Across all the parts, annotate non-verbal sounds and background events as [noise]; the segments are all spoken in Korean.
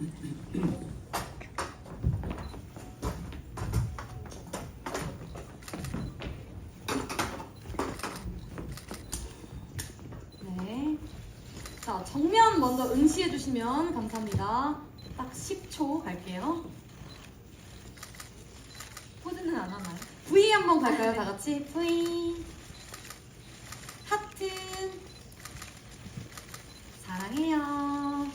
네. 자, 정면 먼저 응시해 주시면 감사합니다. 딱 10초 갈게요. 포즈는 안 하나요? V 한번 갈까요, 다 같이? V. 하트. 사랑해요.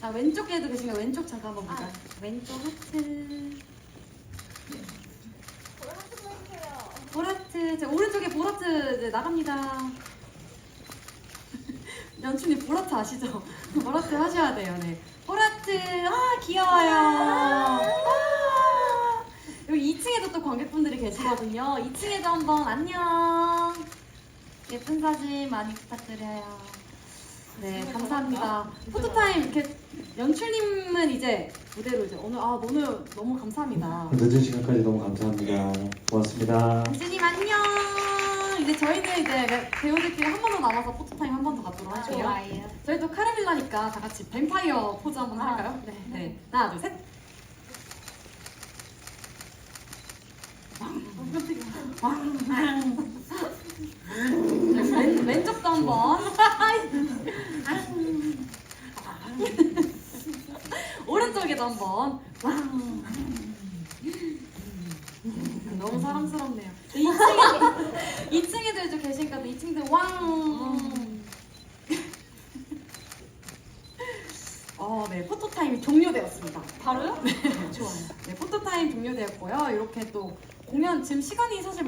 자, 왼쪽에도 계신가요? 왼쪽 잠깐 한번 볼까요? 왼쪽 하트. 보라트. 자, 오른쪽에 보라트 이제 나갑니다. [laughs] 연춘이 보라트 아시죠? [laughs] 보라트 하셔야 돼요, 네. 보라트. 아, 귀여워요. 아. 여기 2층에도 또 관객분들이 계시거든요. 2층에도 한번 안녕. 예쁜 사진 많이 부탁드려요. 네, 감사합니다. 포토타임 이렇게 연출님은 이제 무대로 이제 오늘 아 오늘 너무 감사합니다. 늦은 시간까지 너무 감사합니다. 고맙습니다. 연출님 안녕. 이제 저희는 이제 배우들끼리 한 번 더 남아서 포토타임 한 번더 가도록 할게요. 좋아요. 저희도 카라멜라니까 다 같이 뱀파이어 포즈 한 번 아, 할까요? 네. 네. 하나, 둘, 셋. 왼, 왼쪽도 한번. 오른쪽에도 한번. 너무 사랑스럽네요. 2층에, 2층에도 이제 계시니까 2층도 왕. 어, 네, 포토타임이 종료되었습니다. 바로요? 네, 좋아요. 네, 포토타임 종료되었고요. 이렇게 또 공연 지금 시간이 사실